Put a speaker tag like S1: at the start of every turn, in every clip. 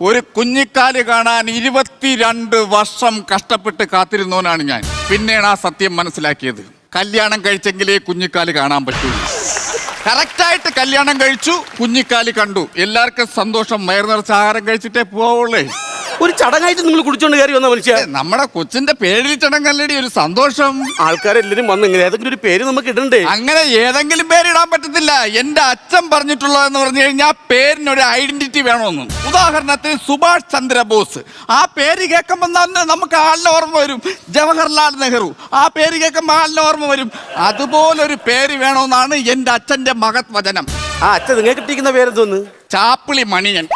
S1: ഒരു കുഞ്ഞിക്കാൽ കാണാൻ ഇരുപത്തിരണ്ട് വർഷം കഷ്ടപ്പെട്ട് കാത്തിരുന്നവനാണ് ഞാൻ. പിന്നെയാണ് ആ സത്യം മനസ്സിലാക്കിയത്. കല്യാണം കഴിച്ചെങ്കിലേ കുഞ്ഞിക്കാൽ കാണാൻ പറ്റൂ. കറക്റ്റായിട്ട് കല്യാണം കഴിച്ചു കുഞ്ഞിക്കാൽ കണ്ടു. എല്ലാവർക്കും സന്തോഷം. വയർ നിറച്ച് ആഹാരം കഴിച്ചിട്ടേ പോവുള്ളേ.
S2: ഒരു ചടങ്ങായിട്ട് നിങ്ങൾ കുടിച്ചോണ്ട് കയറി വന്ന മനുഷ്യ.
S1: നമ്മുടെ കൊച്ചിന്റെ പേരിൽ ചടങ്ങല്ലടി ഒരു സന്തോഷം.
S2: ആൾക്കാരെല്ലാരും വന്ന് ഇങ്ങനെ ഏതെങ്കിലും ഒരു പേര് നമുക്ക് ഇടണ്ടേ?
S1: അങ്ങനെ ഏതെങ്കിലും പേര് ഇടാൻ പറ്റത്തില്ല. എന്റെ അച്ഛൻ പറഞ്ഞിട്ടുള്ളതെന്ന് പറഞ്ഞു കഴിഞ്ഞാൽ ആ പേരിന് ഒരു ഐഡന്റിറ്റി വേണമെന്ന്. ഉദാഹരണത്തിന് സുഭാഷ് ചന്ദ്രബോസ്. ആ പേര് കേൾക്കുമ്പോൾ തന്നെ നമുക്ക് ആളിനെ ഓർമ്മ വരും. ജവഹർലാൽ നെഹ്റു. ആ പേര് കേൾക്കുമ്പോൾ ആളിനെ ഓർമ്മ വരും. അതുപോലൊരു പേര് വേണമെന്നാണ് എന്റെ അച്ഛന്റെ മഹത് വചനം
S2: ആ അച്ഛൻ നിങ്ങൾ കിട്ടിയിരിക്കുന്ന പേരെന്തോന്ന്?
S1: ചാപ്പിളി മണിയൻ.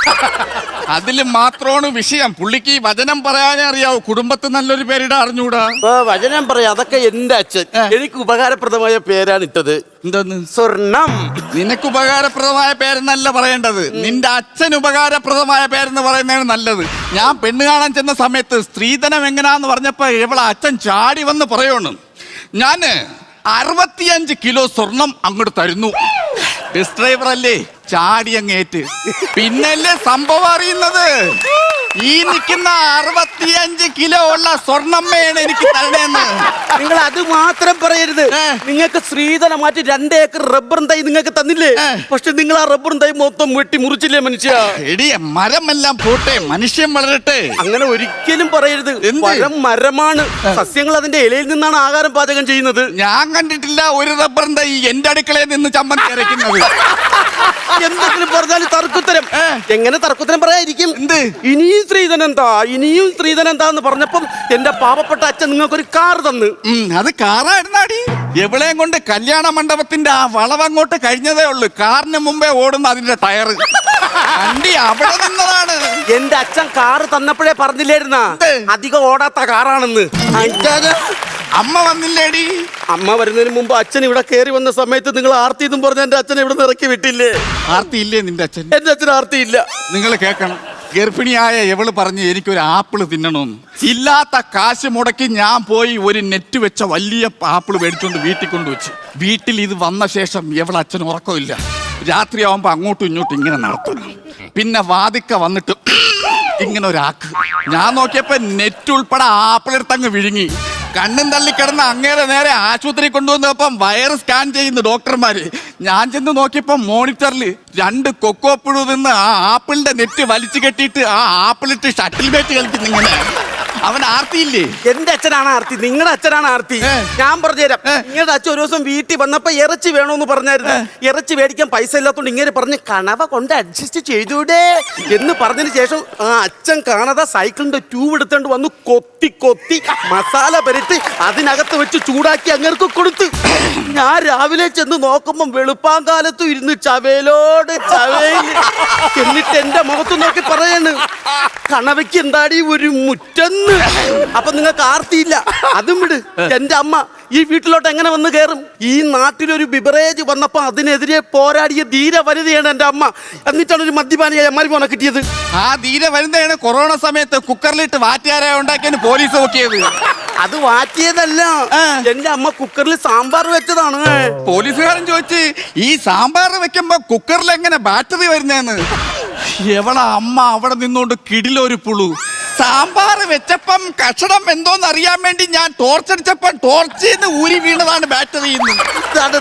S1: അതിൽ മാത്രമാണ് വിഷയം. പുള്ളിക്ക് ഈ വചനം പറയാനേ അറിയാവൂ. കുടുംബത്തിൽ നല്ലൊരു പേരിടാ അറിഞ്ഞൂടാ.
S2: ആ, വചനം പറയാം. അതൊക്കെ എന്റെ അച്ഛൻ. എനിക്ക് ഉപകാരപ്രദമായ പേരാണ് ഇട്ടത്.
S1: എന്തോന്ന്?
S2: സ്വർണം.
S1: നിനക്ക് ഉപകാരപ്രദമായ പേരെന്നല്ല പറയേണ്ടത്. നിന്റെ അച്ഛൻ ഉപകാരപ്രദമായ പേരെന്ന് പറയുന്നതാണ് നല്ലത്. ഞാൻ പെണ്ണ് കാണാൻ ചെന്ന സമയത്ത് സ്ത്രീധനം എങ്ങനാന്ന് പറഞ്ഞപ്പോ ഇവളെ അച്ഛൻ ചാടി വന്ന് പറയണം. ഞാൻ അറുപത്തിയഞ്ച് കിലോ സ്വർണം അങ്ങോട്ട് തരുന്നു. ബസ് ഡ്രൈവർ അല്ലേ ചാടി അങ്ങേറ്റ് പിന്നല്ലേ സംഭവം അറിയുന്നത്? ഈ നിൽക്കുന്ന അറുപത്തിയഞ്ച് കിലോ ഉള്ള സ്വർണമ്മയാണ് എനിക്ക് തരണേന്ന്.
S2: നിങ്ങൾ അത് മാത്രം പറയരുത്. നിങ്ങൾക്ക് ശ്രീധനം മാറ്റി രണ്ട് ഏക്കർ റബ്ബറും തൈ നിങ്ങൾക്ക് തന്നില്ലേ. പക്ഷെ നിങ്ങൾ ആ റബ്ബർ തൈ മൊത്തം വെട്ടി മുറിച്ചില്ലേ മനുഷ്യ?
S1: എടിയ മരമെല്ലാം പോട്ടെ മനുഷ്യൻ വളരട്ടെ.
S2: അങ്ങനെ ഒരിക്കലും പറയരുത്. മരം മരമാണ്. സസ്യങ്ങൾ അതിന്റെ ഇലയിൽ നിന്നാണ് ആഹാരം പാചകം ചെയ്യുന്നത്.
S1: ഞാൻ കണ്ടിട്ടില്ല ഒരു റബ്ബർ തൈ എന്റെ അടുക്കളയിൽ നിന്ന് ചമ്മന്തി അരയ്ക്കുന്നത്.
S2: എന്തെങ്കിലും പറഞ്ഞാൽ തർക്കുത്തരം. എങ്ങനെ തർക്കുത്തരം പറയാതിരിക്കും?
S1: എന്ത്?
S2: ഇനിയും സ്ത്രീധനം എന്താ ഇനിയും സ്ത്രീധനം എന്താ എന്ന് പറഞ്ഞപ്പം എന്റെ പാവപ്പെട്ട അച്ഛൻ നിങ്ങൾക്കൊരു കാർ തന്ന്.
S1: അത് കാറായിരുന്നാടി. എവിടെയും കൊണ്ട് കല്യാണ മണ്ഡപത്തിന്റെ ആ വളവങ്ങോട്ട് കഴിഞ്ഞതേ ഉള്ളൂ. കാറിന് മുമ്പേ ഓടുന്ന അതിന്റെ ടയർ വണ്ടി അവിടെ നിന്നതാണ്.
S2: എന്റെ അച്ഛൻ കാറ് തന്നപ്പോഴേ പറഞ്ഞില്ലായിരുന്ന? അധികം ഓടാത്ത കാറാണെന്ന്.
S1: അമ്മ വന്നില്ലേടി.
S2: അമ്മ വരുന്നതിന് മുമ്പ് അച്ഛൻ ഇവിടെ കയറി വന്ന സമയത്ത് നിങ്ങൾ ആർത്തി എന്നും പറഞ്ഞ എന്റെ അച്ഛനെ ഇവിടെ ഇറക്കി വിട്ടില്ലേ?
S1: ആർത്തി ഇല്ലേ നിന്റെ അച്ഛൻ?
S2: എന്റെ അച്ഛൻ ആർത്തി ഇല്ല
S1: നിങ്ങൾ കേൾക്കണം. ഗർഭിണിയായ എവൾ പറഞ്ഞ് എനിക്കൊരു ആപ്പിൾ തിന്നണമെന്ന്. ഇല്ലാത്ത കാശ് മുടക്കി ഞാൻ പോയി ഒരു നെറ്റ് വെച്ച വലിയ ആപ്പിൾ മേടിച്ചുകൊണ്ട് വീട്ടിൽ കൊണ്ടുവച്ച്. വീട്ടിൽ ഇത് വന്ന ശേഷം എവളെ അച്ഛൻ ഉറക്കമില്ല. രാത്രിയാവുമ്പോ അങ്ങോട്ടും ഇങ്ങോട്ടും ഇങ്ങനെ നടത്തണം പിന്നെ വാതിക്ക വന്നിട്ട് ഇങ്ങനെ ഒരാക്ക് ഞാൻ നോക്കിയപ്പോ നെറ്റ് ഉൾപ്പെടെ ആപ്പിൾ എടുത്തങ്ങ് വിഴുങ്ങി. കണ്ണും തള്ളിക്കിടന്ന് അങ്ങേരെ നേരെ ആശുപത്രി കൊണ്ടുവന്നപ്പം വയറ് സ്കാൻ ചെയ്യുന്നു ഡോക്ടർമാര്. ഞാൻ ചെന്ന് നോക്കിയപ്പോ മോണിറ്ററിൽ രണ്ട് കൊക്കോ പുഴു നിന്ന് ആ ആപ്പിളിന്റെ നെറ്റ് വലിച്ചു കെട്ടിയിട്ട് ആ ആപ്പിളിട്ട് ഷട്ടിൽ ബാറ്റ് കളിക്കുന്നു ഇങ്ങനെ അവൻ ആർത്തിയില്ലേ?
S2: എന്റെ അച്ഛനാണ് ആർത്തി. നിങ്ങളുടെ അച്ഛനാണ് ആർത്തി. ഞാൻ പറഞ്ഞുതരാം. നിങ്ങളുടെ അച്ഛൻ ഒരു ദിവസം വീട്ടിൽ വന്നപ്പോ ഇറച്ചി വേണോന്ന് പറഞ്ഞായിരുന്നു. ഇറച്ചി മേടിക്കാൻ പൈസ ഇല്ലാത്തോണ്ട് ഇങ്ങനെ പറഞ്ഞ് കണവ കൊണ്ട് അഡ്ജസ്റ്റ് ചെയ്തൂടെ എന്ന് പറഞ്ഞതിന് ശേഷം ആ അച്ഛൻ കാണാതെ സൈക്കിളിന്റെ ട്യൂബ് എടുത്തോണ്ട് വന്ന് കൊത്തി കൊത്തി മസാല പരത്തി അതിനകത്ത് വെച്ച് ചൂടാക്കി അങ്ങർക്ക് കൊടുത്ത്. ഞാൻ രാവിലെ ചെന്ന് നോക്കുമ്പം വെളുപ്പാങ്കാലത്തും ഇരുന്ന് ചവേലോട് ചവേൽ എന്നിട്ട് എന്റെ മുഖത്ത് നോക്കി പറയാണ് കണവയ്ക്ക് എന്താടി ഒരു മുറ്റന്ന് അപ്പൊ നിങ്ങൾക്ക് ആർത്തിയില്ല. അതും വിട്. എന്റെ അമ്മ ഈ വീട്ടിലോട്ട് എങ്ങനെ വന്ന് കയറും? ഈ നാട്ടിലൊരു ബിബറേജ് വന്നപ്പോ അതിനെതിരെ പോരാടിയ ധീര വനിതയാണ് എന്റെ അമ്മ. എന്നിട്ടാണ് ഒരു മദ്യപാനിയായ അമ്മാരി പോണ കിട്ടിയത്.
S1: ആ ധീര വരുന്നതാണ് കൊറോണ സമയത്ത് കുക്കറിലിട്ട് വാറ്റാരായ ഉണ്ടാക്കിയതിന് പോലീസ് നോക്കിയത്.
S2: അത് വാറ്റിയതല്ല. എന്റെ അമ്മ കുക്കറിൽ സാമ്പാർ വെച്ചതാണ്.
S1: പോലീസുകാരൻ ചോദിച്ച് ഈ സാമ്പാർ വെക്കുമ്പോ കുക്കറിൽ എങ്ങനെ ബാറ്ററി വരുന്നേന്ന്? എവളാ അമ്മ അവിടെ നിന്നോണ്ട് കിടിലൊരു പുളു. സാമ്പാർ വെച്ചപ്പം കഷണം എന്തോന്ന് അറിയാൻ വേണ്ടി ഞാൻ ടോർച്ചടിച്ചപ്പം ടോർച്ചിന്ന് ഊരി വീണതാണ് ബാറ്ററി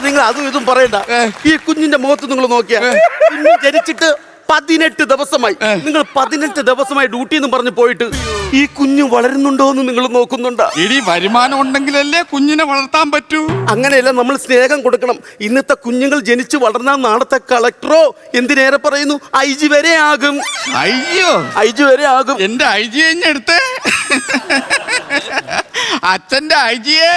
S2: നിങ്ങൾ അതും ഇതും പറയണ്ട. ഈ കുഞ്ഞിന്റെ മുഖത്ത് നിങ്ങൾ നോക്കിയാൽ കുഞ്ഞ് ജനിച്ചിട്ട് പതിനെട്ട് ദിവസമായി. നിങ്ങൾ പതിനെട്ട് ദിവസമായി ഡ്യൂട്ടി എന്ന് പറഞ്ഞു പോയിട്ട് ഈ കുഞ്ഞ് വളരുന്നുണ്ടോ എന്ന് നിങ്ങൾ നോക്കുന്നുണ്ട്?
S1: ഇനി വരുമാനം ഉണ്ടെങ്കിലല്ലേ കുഞ്ഞിനെ വളർത്താൻ പറ്റൂ.
S2: അങ്ങനെയല്ല നമ്മൾ സ്നേഹം കൊടുക്കണം. ഇന്നത്തെ കുഞ്ഞുങ്ങൾ ജനിച്ചു വളർന്നാൽ നാളത്തെ കളക്ടറോ എന്തിനേറെ പറയുന്നു? ഐ ജി വരെ ആകും.
S1: അയ്യോ.
S2: ഐ ജി വരെ ആകും.
S1: എന്റെ ഐ ജി എടുത്ത് അച്ഛന്റെ ഐ ജിയേ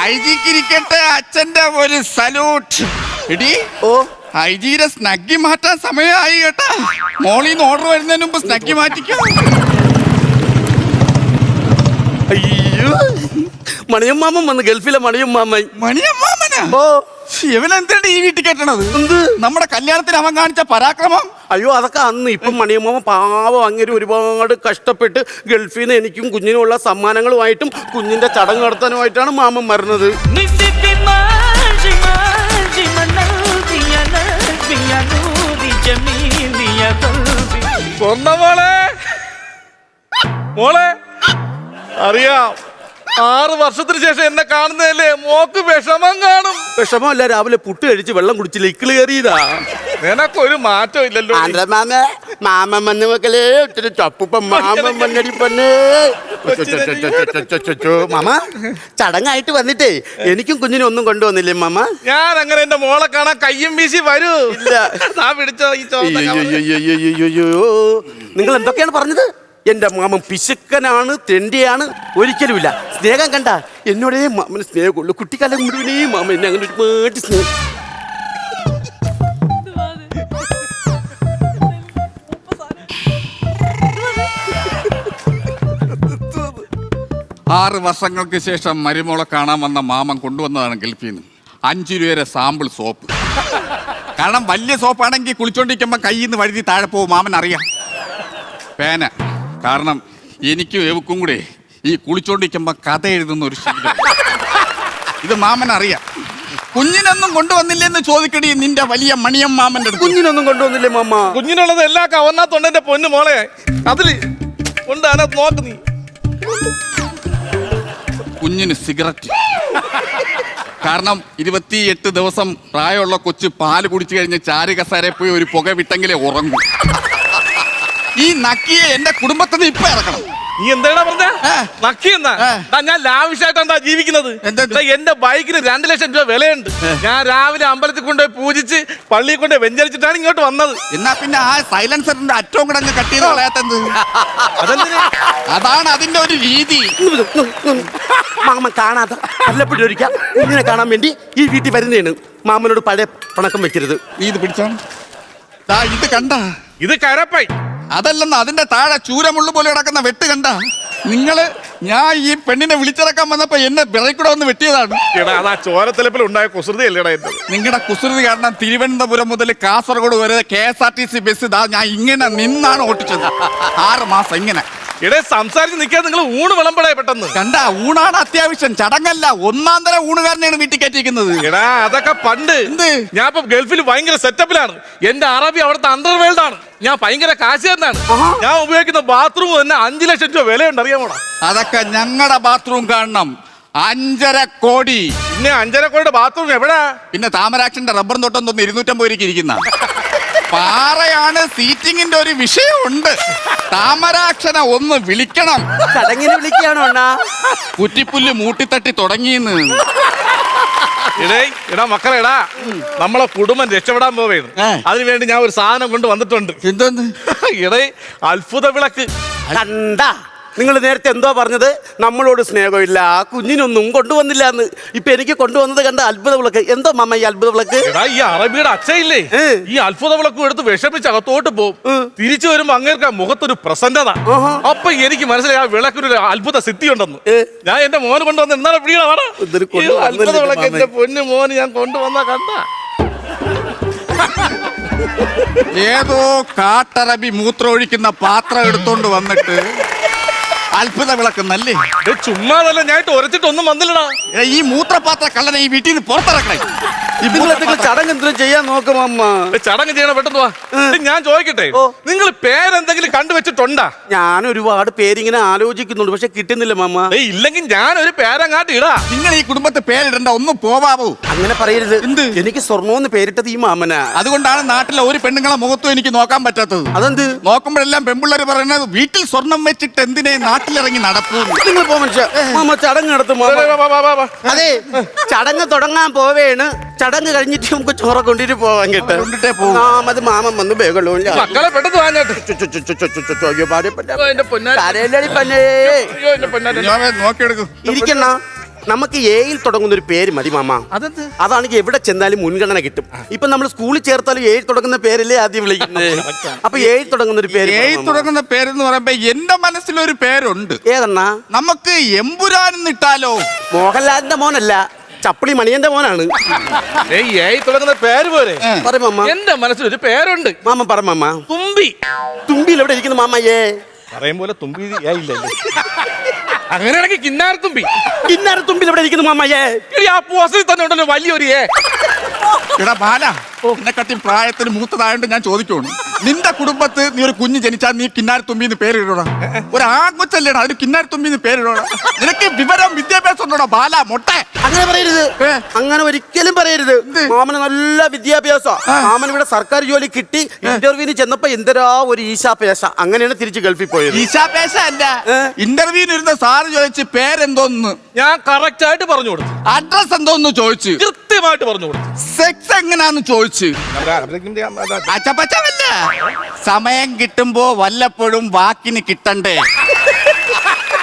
S1: ഐ ജിക്ക് ഇരിക്കട്ടെ അച്ഛന്റെ ഒരു സല്യൂട്ട്. എടി
S2: ഓ.
S1: ഐ സ്നാക്കി സ്നഗ്ഗി മാറ്റാൻ സമയമായി കേട്ടാ. മോളിന്ന് ഓർഡർ വരുന്നതിന് മുമ്പ് സ്നഗ്ഗി മാറ്റിക്കോ.
S2: അയ്യോ. മണിയമ്മാമൻ വന്ന് ഗൾഫിലെ മണിയമ്മാമൻ.
S1: മണിയമ്മാമനാ?
S2: ഓ
S1: ഈ വീട്ടിൽ കെട്ടണത്?
S2: എന്ത്?
S1: നമ്മുടെ കല്യാണത്തിന് അവൻ കാണിച്ച പരാക്രമം?
S2: അയ്യോ അതൊക്കെ അന്ന് ഇപ്പം മണിയമ്മാമ പാവം അങ്ങനെ ഒരുപാട് കഷ്ടപ്പെട്ട് ഗൾഫിൽ നിന്ന് എനിക്കും കുഞ്ഞിനുമുള്ള സമ്മാനങ്ങളുമായിട്ടും കുഞ്ഞിന്റെ ചടങ്ങ് നടത്താനുമായിട്ടാണ് മാമൻ വരുന്നത്.
S3: സ്വന്തം മോളെ മോളെ. അറിയാം. ആറ് വർഷത്തിന് ശേഷം എന്നെ കാണുന്നതല്ലേ? മോക്ക് വിഷമം കാണും.
S2: വിഷമമല്ല രാവിലെ പുട്ട് കഴിച്ച് വെള്ളം കുടിച്ച് ഇക്കിൾ കയറിയതാ.
S3: നിനക്കൊരു മാറ്റം ഇല്ലല്ലോ.
S2: ആന്ധ്ര മാമ മാമൻ മഞ്ഞ മക്കളെ ഒത്തിരി ചപ്പുപ്പ പന്നെ. മാമ ചടങ്ങായിട്ട് വന്നിട്ടേ എനിക്കും കുഞ്ഞിനും ഒന്നും കൊണ്ടുവന്നില്ലേ മാമ?
S3: ഞാൻ അങ്ങനെ എന്റെ മോളെ കാണാൻ കയ്യും വീശി വരൂ.
S2: ഇല്ല.
S3: ദാ പിടിച്ചോ ഈ ചോദ്യം
S2: നിങ്ങൾ എന്തൊക്കെയാണ് പറഞ്ഞത്? എന്റെ മാമൻ പിശുക്കനാണ് തെണ്ടിയാണ് ഒരിക്കലുമില്ല. സ്നേഹം കണ്ട എന്നോടേ മാമന് സ്നേഹമുള്ളൂ. കുട്ടിക്കാലം മുഴുവനേ മാമൻ എന്നെ അങ്ങനെ ഒരുപാട് സ്നേഹം
S1: ആറ് വർഷങ്ങൾക്ക് ശേഷം മരുമോളെ കാണാൻ വന്ന മാമൻ കൊണ്ടുവന്നതാണ് ഗൾഫിൽ നിന്ന് അഞ്ചു രൂപയുടെ സാമ്പിൾ സോപ്പ്. കാരണം വലിയ സോപ്പാണെങ്കിൽ കുളിച്ചോണ്ടിരിക്കുമ്പോൾ കയ്യിൽ നിന്ന് വഴുതി താഴെ പോകും. മാമൻ അറിയാം പേന. കാരണം എനിക്കും ഏവക്കും കൂടെ ഈ കുളിച്ചോണ്ടിരിക്കുമ്പോൾ കഥ എഴുതുന്ന ഒരു ശീലം. ഇത് മാമൻ അറിയാം. കുഞ്ഞിനൊന്നും കൊണ്ടുവന്നില്ലെന്ന് ചോദിക്കടി നിന്റെ വലിയ മണിയം മാമന്റെ അടുത്ത്.
S2: കുഞ്ഞിനൊന്നും കൊണ്ടുവന്നില്ലേ മാമ?
S3: കുഞ്ഞിനുള്ളത് എല്ലാ കവറിനകത്തുണ്ട് എന്റെ പൊന്നു മോളെ. അതിൽ ഉണ്ട് അതിനകത്ത് നോക്ക് നീ.
S1: കുഞ്ഞിന് സിഗരറ്റ്. കാരണം ഇരുപത്തിയെട്ട് ദിവസം പ്രായമുള്ള കൊച്ചു പാൽ കുടിച്ചു കഴിഞ്ഞ് ചാരു കസാരെ പോയി ഒരു പുക വിട്ടെങ്കിലേ ഉറങ്ങും. ഈ നക്കിയെ എന്റെ കുടുംബത്തിൽ നിന്ന് ഇപ്പൊ ഇറക്കണം.
S3: നീ എന്താടാ പറഞ്ഞ. നക്കി എന്നാ?
S1: ഞാൻ
S3: ലാവിഷായിട്ട് ഞാൻ ലാവിഷായിട്ടാ ജീവിക്കുന്നത്? എന്റെ ബൈക്കിന് രണ്ട് ലക്ഷം രൂപ വിലയുണ്ട്. ഞാൻ രാവിലെ അമ്പലത്തിൽ കൊണ്ടുപോയി പൂജിച്ച് പള്ളിയിൽ കൊണ്ടുപോയി വെഞ്ചരിച്ചിട്ടാണ് ഇങ്ങോട്ട് വന്നത്.
S1: എന്നാ പിന്നെ ആ സൈലൻസറിന്റെ അറ്റവും കൂടെ അങ്ങ് കട്ട് ചെയ്ത് കളയാത്തത് അതാണ് അതിന്റെ ഒരു രീതി.
S2: മാമൻ കാണാതെ വല്ലപ്പോഴും ഒരിക്കൽ ഇങ്ങനെ കാണാൻ വേണ്ടി ഈ വീട്ടിൽ വരുന്നതാണ് മാമനോട് പഴയ പണക്കം വെക്കരുത്.
S1: നീ ഇത് പിടിച്ചാണ് ഇത് കണ്ട.
S3: ഇത് കരപ്പൈ.
S1: അതല്ലെന്ന് അതിന്റെ താഴെ ചൂരമുള്ളു പോലെ കിടക്കുന്ന വെട്ട് കണ്ട നിങ്ങൾ ഞാൻ ഈ പെണ്ണിനെ വിളിച്ചിറക്കാൻ വന്നപ്പോ എന്നെ വിറയിക്കൂടെ വന്ന് വെട്ടിയതാണ്.
S3: എടാ അതാ ചോരത്തിലപ്പിൽ ഉണ്ടായ കുസൃതി അല്ലേടാ ഇത്?
S1: നിങ്ങളുടെ കുസൃതി കാരണം തിരുവനന്തപുരം മുതൽ കാസർഗോഡ് വരെ K S R T C bus ഇതാ ഞാൻ ഇങ്ങനെ നിന്നാണ് ഓട്ടിച്ചത് ആറ് മാസം ഇങ്ങനെ.
S3: ഇടേ സംസാരിച്ച് നിൽക്കാൻ നിങ്ങൾ ഊണ് വിളമ്പടേ പെട്ടെന്ന്.
S1: കണ്ട ഊണാണ് അത്യാവശ്യം. ചടങ്ങല്ല ഒന്നാം തരം ഊണുകാരനെയാണ് വീട്ടിൽ കയറ്റിയിരിക്കുന്നത്.
S3: എടാ അതൊക്കെ പണ്ട്.
S1: എന്ത്?
S3: ഞാൻ ഇപ്പൊ ഗൾഫിൽ ഭയങ്കര സെറ്റപ്പിലാണ് എന്റെ അറബി അവിടുത്തെ അണ്ടർവേൾഡ് ആണ് ഞാൻ ഭയങ്കര കാശുകാരനാണ്. ഞാൻ ഉപയോഗിക്കുന്ന ബാത്റൂം തന്നെ അഞ്ചു ലക്ഷം രൂപ വിലയുണ്ട് അറിയാമോടാ.
S1: അതൊക്കെ ഞങ്ങളുടെ ബാത്റൂം കാണണം. അഞ്ചര കോടി.
S3: പിന്നെ അഞ്ചര കോടിയുടെ ബാത്റൂം എവിടെ?
S1: പിന്നെ താമരാക്ഷന്റെ റബ്ബർ തോട്ടം തോന്നുന്നു ഇരുന്നൂറ്റമ്പത് രൂപയ്ക്ക് ഇരിക്കുന്ന. പാറയാണ് സീറ്റിങ്ങിന്റെ ഒരു വിഷയമുണ്ട്. താമരാക്ഷന ഒന്ന് വിളിക്കണം.
S2: ചടങ്ങിന് വിളിക്കുകയാണോ അണ്ണാ?
S1: കുറ്റിപ്പുല്ല് മൂട്ടിത്തട്ടി തുടങ്ങിയെന്ന്.
S3: ഇടേ എടാ മക്കളെ എടാ നമ്മളെ കുടുംബം രക്ഷപ്പെടാൻ പോവേന്ന്.
S1: ഏ.
S3: അതിനുവേണ്ടി ഞാൻ ഒരു സാധനം കൊണ്ട് വന്നിട്ടുണ്ട്.
S1: എന്തോന്ന്
S3: ഇടേ അത്ഭുത വിളക്ക്
S2: കണ്ട. നിങ്ങൾ നേരത്തെ എന്തോ പറഞ്ഞത്? നമ്മളോട് സ്നേഹമില്ല. ആ കുഞ്ഞിനൊന്നും കൊണ്ടുവന്നില്ല എന്ന്. ഇപ്പൊ എനിക്ക് കൊണ്ടുവന്നത് കണ്ട അത്ഭുത വിളക്ക്. എന്തോ മമ്മ ഈ അത്ഭുത വിളക്ക്?
S3: എടാ ഈ അറബിയുടെ അച്ഛയില്ലേ? ഈ അത്ഭുത വിളക്കും എടുത്ത് വിഷമിച്ച് അകത്തോട്ട് പോകും. തിരിച്ചു വരുമ്പോ അങ്ങേർക്ക് ആ മുഖത്തൊരു പ്രസന്നത. അപ്പൊ എനിക്ക് മനസ്സിലായി ആ വിളക്കൊരു അത്ഭുത സിദ്ധി ഉണ്ടെന്ന് ഞാൻ എന്റെ മോന് കൊണ്ടുവന്ന് എന്നാലും പിടിയാണ് അത്ഭുത വിളക്ക് എന്റെ പൊന്നു മോന് ഞാൻ കൊണ്ടുവന്ന കണ്ട.
S1: ഏതോ കാട്ടറബി മൂത്രമൊഴിക്കുന്ന പാത്രം എടുത്തോണ്ട് വന്നിട്ട് അത്ഭുത വിളക്കുന്നല്ലേ?
S3: ചുമ്മാതല്ല ഞാൻ ഒരച്ചിട്ടൊന്നും വന്നില്ലടാ.
S1: ഈ മൂത്രപാത്ര കള്ളനെ ഈ വീട്ടിൽ നിന്ന് പുറത്തിറക്കണേ.
S2: എന്തെങ്കിലും ചടങ്ങ് എന്തെങ്കിലും ചെയ്യാൻ നോക്കും അമ്മ?
S3: ഏ, ചടങ്ങ് ചെയ്യണം പെട്ടെന്ന് വാ. ഞാൻ ചോദിക്കട്ടെ. നിങ്ങൾ പേരെന്തെങ്കിലും കണ്ടുവച്ചിട്ടുണ്ടാ?
S2: ഞാൻ ഒരുപാട് പേരിങ്ങനെ ആലോചിക്കുന്നുണ്ട് പക്ഷെ കിട്ടുന്നില്ല
S3: മാമ. ഇല്ലെങ്കിൽ ഞാൻ ഒരു പേരങ്ങാട്ട് ഇടാ.
S1: നിങ്ങൾ ഈ കുടുംബത്തെ പേരിടണ്ട ഒന്നും പോവാവൂ.
S2: അങ്ങനെ പറയരുത്.
S1: എന്ത്?
S2: എനിക്ക് സ്വർണമെന്ന് പേരിട്ടത് ഈ മാമന.
S1: അതുകൊണ്ടാണ് നാട്ടിലെ ഒരു പെണ്ണുങ്ങളെ മുഖത്തും എനിക്ക് നോക്കാൻ പറ്റാത്തത്.
S2: അതെന്ത്?
S1: നോക്കുമ്പോഴെല്ലാം പെൺപിള്ളേർ പറയുന്നത് വീട്ടിൽ സ്വർണം വെച്ചിട്ട് എന്തിനെ നാട്ടിലിറങ്ങി നടത്തും
S2: നിങ്ങൾ പോ മനുഷ്യ. ചടങ്ങ് നടത്തും. അതെ ചടങ്ങ് തുടങ്ങാൻ പോവേണ്. ചടങ്ങ് കഴിഞ്ഞിട്ട് നമുക്ക് ചോറ കൊണ്ടിട്ട് പോവാൻ കേട്ടോ.
S1: കൊണ്ടിട്ടേ പോവൂ.
S2: മാമത് മാമൻ വന്ന്
S3: മക്കളെ പെട്ടെന്ന് വാങ്ങാട്ട് എന്റെ പൊന്നാ. അയ്യോ എന്റെ പൊന്നാ
S1: നോക്കിയെടുക്കും.
S2: ഇരിക്കണ നമുക്ക് ഏയിൽ തുടങ്ങുന്ന ഒരു പേര് മതി മാമ.
S3: അതെന്ത്?
S2: അതാണെങ്കിൽ എവിടെ ചെന്നാലും മുൻഗണന കിട്ടും. ഇപ്പൊ നമ്മൾ സ്കൂളിൽ ചേർത്താലും ഏഴ് തുടങ്ങുന്ന പേരല്ലേ ആദ്യം വിളിക്കുന്നത്? അപ്പൊ ഏഴ് തുടങ്ങുന്ന ഒരു പേര്
S1: ഏയ്. തുടങ്ങുന്ന പേരെന്ന് പറയുമ്പോ എന്റെ മനസ്സിലൊരു പേരുണ്ട്.
S2: ഏതെണ്ണ?
S1: നമുക്ക് എമ്പുരാൻ ഇട്ടാലോ
S2: മോഹൻലാലിന്റെ മോനല്ല. ചപ്പിളി മണിയന്റെ മോനാണ്.
S3: ഏയ് ഏയ് തുടങ്ങുന്ന പേര്.
S2: പറ മാമ.
S3: എന്റെ മനസ്സിലൊരു പേരുണ്ട്.
S2: മാമ പറ മാമ.
S3: തുമ്പി.
S2: തുമ്പിയിൽ എവിടെ ഇരിക്കുന്നു മാമയ്യേ
S3: പറയും പോലെ തുമ്പി അങ്ങനെയാണെങ്കിൽ കിന്നാര തുമ്പി.
S2: കിന്നാര തുമ്പിൽ എവിടെ ഇരിക്കുന്നു മാമയ്യേ
S3: എടി, ആ പോസ്റ്റിൽ തന്നെ ഉണ്ടല്ലോ വലിയൊരു ഏ
S1: എടാ ബാല. എന്നെക്കട്ടി പ്രായത്തിന് മൂത്തതായോണ്ട് ഞാൻ ചോദിക്കുവാണ്. നിന്റെ കുടുംബത്ത് നീ ഒരു കുഞ്ഞ് ജനിച്ചാൽ നീ കിന്നാരത്തുമ്പി തുമ്പിന്ന് പേരിടണം? ഒരു ആൺകൊച്ചല്ലേടാ അതിന് കിന്നാരത്തുമ്പി തുമ്പിന്ന് പേരിടണം? നിനക്ക് വിവരം വിദ്യാഭ്യാസം ഉണ്ടോ ബാല മൊട്ടെ?
S2: അങ്ങനെ പറയരുത്? അങ്ങനെ ഒരിക്കലും പറയരുത്? മാമന് നല്ല വിദ്യാഭ്യാസം. മാമൻ ഇവിടെ സർക്കാർ ജോലി കിട്ടി ഇന്റർവ്യൂവിന് ചെന്നപ്പോ എന്തരാ ഒരു ഈശാപേശ അങ്ങനെയാണ് തിരിച്ച് ഗൾഫിൽ പോയത്.
S1: ഈശാപേശ അല്ല? ഇന്റർവ്യൂവിന് ഇരുന്ന സാറ് ചോദിച്ച് പേരെന്തോന്ന്?
S3: ഞാൻ കറക്റ്റ് ആയിട്ട് പറഞ്ഞു കൊടുത്തു.
S1: അഡ്രസ് എന്തോന്ന് ചോദിച്ചു?
S3: കൃത്യമായിട്ട് പറഞ്ഞു കൊടുത്തു.
S1: സെക്സ് എങ്ങനെയാന്ന് ചോദിച്ചു? അച്ചപ്പച്ചവല്ല സമയം കിട്ടുമ്പോ വല്ലപ്പോഴും വാക്കിന് കിട്ടണ്ടേ?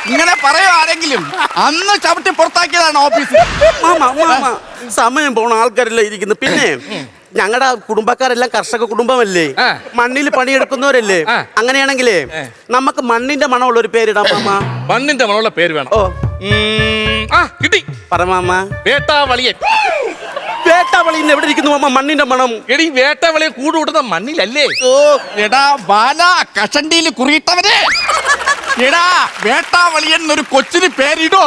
S1: ഇങ്ങനെ പറയോ ആരെങ്കിലും? അന്ന് ചവിട്ടി പുറത്താക്കിയതാണ് ഓഫീസിൽ
S2: മാമ മാമ. സമയം പോണ ആൾക്കാരെല്ലാം ഇരിക്കുന്നു. പിന്നെ ഞങ്ങളുടെ കുടുംബക്കാരെല്ലാം കർഷക കുടുംബമല്ലേ? മണ്ണിൽ പണിയെടുക്കുന്നവരല്ലേ. അങ്ങനെയാണെങ്കിലേ നമുക്ക് മണ്ണിന്റെ മണമുള്ള ഒരു പേരിടാം മാമ.
S3: മണ്ണിന്റെ മണമുള്ള പേര് വേണം.
S2: ഓ.
S3: ആ കിട്ടി.
S2: പറ മാമ.
S3: വേട്ടാവളിയൻ.
S2: വേട്ടാവളിന്ന് എവിടെ ഇരിക്കുന്നു അമ്മ? മണ്ണിന്റെ മണം.
S3: എടി വേട്ടവളി കൂടുകൂട്ടുന്ന മണ്ണിലല്ലേ?
S2: ഓ
S1: എടാ ബാല കഷണ്ടിയിൽ കുറിയിട്ടവരെ എടാ വേട്ടാവളിയൻ ഒരു കൊച്ചിന് പേരിടോ.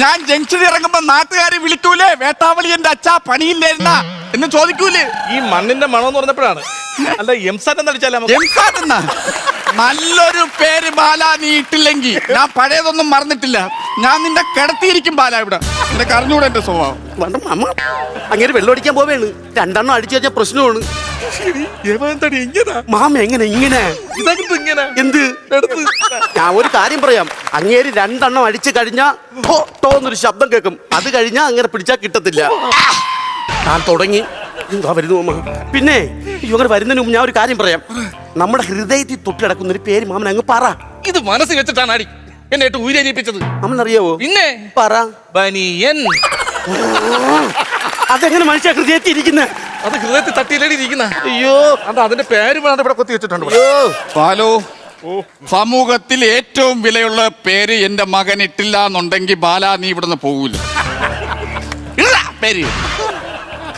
S1: ഞാൻ ജംഗ്ഷനിൽ ഇറങ്ങുമ്പോ നാട്ടുകാരെ വിളിക്കൂലേ വേട്ടാവളിയന്റെ അച്ഛാ പണിയില്ലായിരുന്ന എന്ന് ചോദിക്കൂലേ.
S3: ഈ മണ്ണിന്റെ മണം എന്ന് പറഞ്ഞപ്പോഴാണ്. അല്ല എംസാൻ എന്നടിച്ചാലേ എംസാറ്റ്
S1: എംസാദെന്ന നല്ലൊരു പേര് ബാല നീ ഇട്ടില്ലെങ്കിൽ ഞാൻ പഴയതൊന്നും മറന്നിട്ടില്ല. ഞാൻ നിന്നെ കിടത്തിയിരിക്കും ബാല ഇവിടെ. നിനക്ക് കറിഞ്ഞൂടെ എന്റെ സ്വഭാവം.
S2: വേണ്ട അമ്മ അങ്ങനെ വെള്ളം അടിക്കാൻ പോവേണ്. രണ്ടെണ്ണം അടിച്ചു കഴിഞ്ഞാൽ പ്രശ്നമാണ്. മാമ എങ്ങനെ ഇങ്ങനെ? എന്ത്? ഞാൻ ഒരു കാര്യം പറയാം. അങ്ങേര് രണ്ടെണ്ണം അടിച്ചു കഴിഞ്ഞാ ടോ എന്നൊരു ശബ്ദം കേൾക്കും അത് കഴിഞ്ഞാ അങ്ങനെ പിടിച്ചാ കിട്ടത്തില്ല. ഞാൻ തുടങ്ങി. എന്താ വരുന്നു അമ്മ. പിന്നെ ഇവർ വരുന്നതിന് മുമ്പ് ഞാൻ ഒരു കാര്യം പറയാം. നമ്മുടെ ഹൃദയത്തിൽ തൊട്ടിടക്കുന്ന ഒരു പേര് മാമൻ അങ്ങ് പറ.
S3: ഇത് മനസ്സിൽ വെച്ചിട്ടാണ് അടി എന്നെ ഇട്ട് ഊരേരിപ്പിച്ചത്
S2: മാമൻ അറിയാവോ
S3: പിന്നെ?
S2: പറ.
S3: ബനിയൻ.
S2: അതെങ്ങനെ മനുഷ്യ ഹൃദയത്തിൽ ഇരിക്കുന്ന?
S3: അത് ഹൃദയത്തിൽ തട്ടിയിലടി ഇരിക്കുന്ന.
S2: അയ്യോ.
S3: അത് അതിന്റെ പേര് വേണം ഇവിടെ കൊത്തി വെച്ചിട്ടുണ്ട്
S1: ഹലോ സമൂഹത്തിൽ ഏറ്റവും വിലയുള്ള പേര് എന്റെ മകൻ ഇട്ടില്ല എന്നുണ്ടെങ്കിൽ ബാല നീ ഇവിടുന്ന് പോകൂല. പേര്.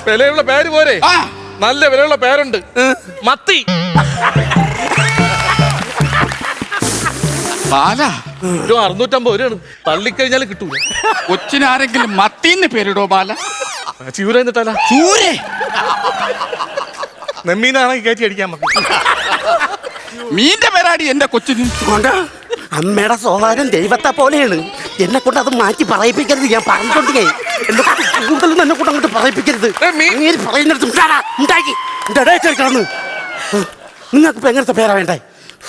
S3: വിലയുള്ള പേര് പോരെ.
S1: ആ.
S3: നല്ല വിലയുള്ള പേരുണ്ട്. മത്തി.
S1: ബാല.
S3: ഒരു അറുന്നൂറ്റമ്പത് രൂപയാണ്. തള്ളിക്കഴിഞ്ഞാൽ കിട്ടൂല.
S1: കൊച്ചിനാരെങ്കിലും മത്തിന്ന് പേരിടോ ബാല.
S3: ചൂര എന്നിട്ടല്ല.
S1: ചൂരേ.
S3: നെമ്മീനാണെങ്കിൽ കയറ്റി അടിക്കാൻ മതി.
S1: മീന്റെ പേരാടി എന്റെ കൊച്ചിന്.
S2: അമ്മയുടെ സ്വഭാവം ദൈവത്തെ പോലെയാണ്. എന്നെ കൊണ്ട് അത് മാറ്റി പറയിപ്പിക്കരുത്. ഞാൻ പറഞ്ഞിട്ടുണ്ടേ എന്നെ കൊണ്ട് കൂടുതലൊന്നും എന്നെ കൊണ്ട് അങ്ങോട്ട് പറയിപ്പിക്കരുത്. അങ്ങേര് പറയുന്നിടത്ത് ഉണ്ടാക്കി. കിടന്ന്. നിങ്ങൾക്ക് ഇപ്പൊ എങ്ങനത്തെ പേരാ വേണ്ടേ?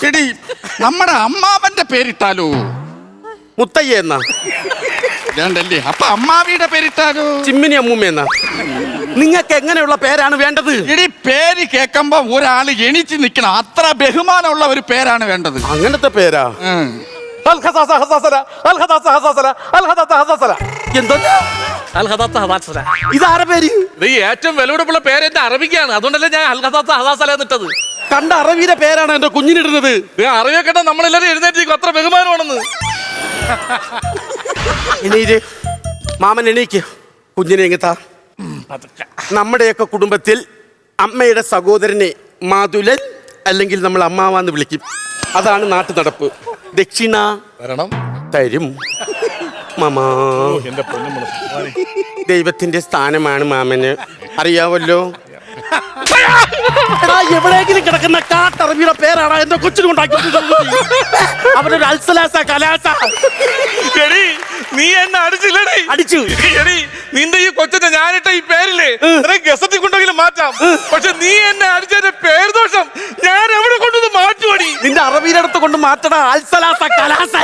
S1: എടി നമ്മുടെ അമ്മാവന്റെ പേരിട്ടാലോ?
S2: മുത്തയ്യ എന്നാ.
S1: വേണ്ടല്ലേ? അപ്പൊ അമ്മാവിയുടെ പേരിട്ടാലോ?
S2: ചിമ്മിനി അമ്മൂമ്മ എന്നാ. നിങ്ങൾക്ക് എങ്ങനെയുള്ള പേരാണ് വേണ്ടത്?
S1: എടി പേര് കേൾക്കുമ്പോ ഒരാൾ എണീച്ച് നിക്കണം അത്ര ബഹുമാനമുള്ള ഒരു പേരാണ് വേണ്ടത്.
S2: അങ്ങനത്തെ പേരാ. എന്തോ?
S3: അൽഹദാസ ഹസാസല.
S2: ഇതാരെ പേര്?
S3: ഇത് ഏറ്റവും വിലപിടിപ്പുള്ള പേര് എന്റെ അറബിക്കാണ്. അതുകൊണ്ടല്ലേ ഞാൻ അൽഹദാസ ഹദാസല എന്നിട്ടത്
S2: കണ്ട അറബിയുടെ പേരാണ് എന്റെ കുഞ്ഞിനിടുന്നത്.
S3: ഇത് അറിയോ കേട്ടോ നമ്മളെല്ലാരും എഴുന്നേറ്റ് അത്ര ബഹുമാനമാണെന്ന്.
S2: എണീര് മാമൻ എണീക്ക്. കുഞ്ഞിനെ എങ്ങത്താ നമ്മുടെയൊക്കെ കുടുംബത്തിൽ അമ്മയുടെ സഹോദരനെ മാതുലൻ അല്ലെങ്കിൽ നമ്മൾ അമ്മാവാന്ന് വിളിക്കും. അതാണ് നാട്ടു നടപ്പ് ദക്ഷിണ
S3: വരണം.
S2: തരും. മാമാ.
S3: എന്റെ
S2: ദൈവത്തിന്റെ സ്ഥാനമാണ് മാമന്. അറിയാവല്ലോ? എടാ, എവിടെയെങ്കിലും കിടക്കുന്ന കാട്ടറബിയുടെ പേരാണ് എന്റെ കൊച്ചിന് കൊണ്ടാക്കി അവനൊരു അൽസലാസ കലാസ.
S3: എടി നീ എന്നെ അടിച്ചില്ലേ
S2: അടിച്ചു.
S3: എടി നിന്റെ ഈ കൊച്ചിന്റെ ഞാനിട്ട ഈ പേരില്ലേ ഗസത്തി കൊണ്ടെങ്കിലും മാറ്റാം. പക്ഷെ നീ എന്നെ അടിച്ചതിന്റെ പേര് ദോഷം ഞാൻ എവിടെ കൊണ്ടുവന്ന് മാറ്റുമടി
S2: നിന്റെ അറബിയുടെ അടുത്ത് കൊണ്ട് മാറ്റണ അൽസലാസ കലാസ.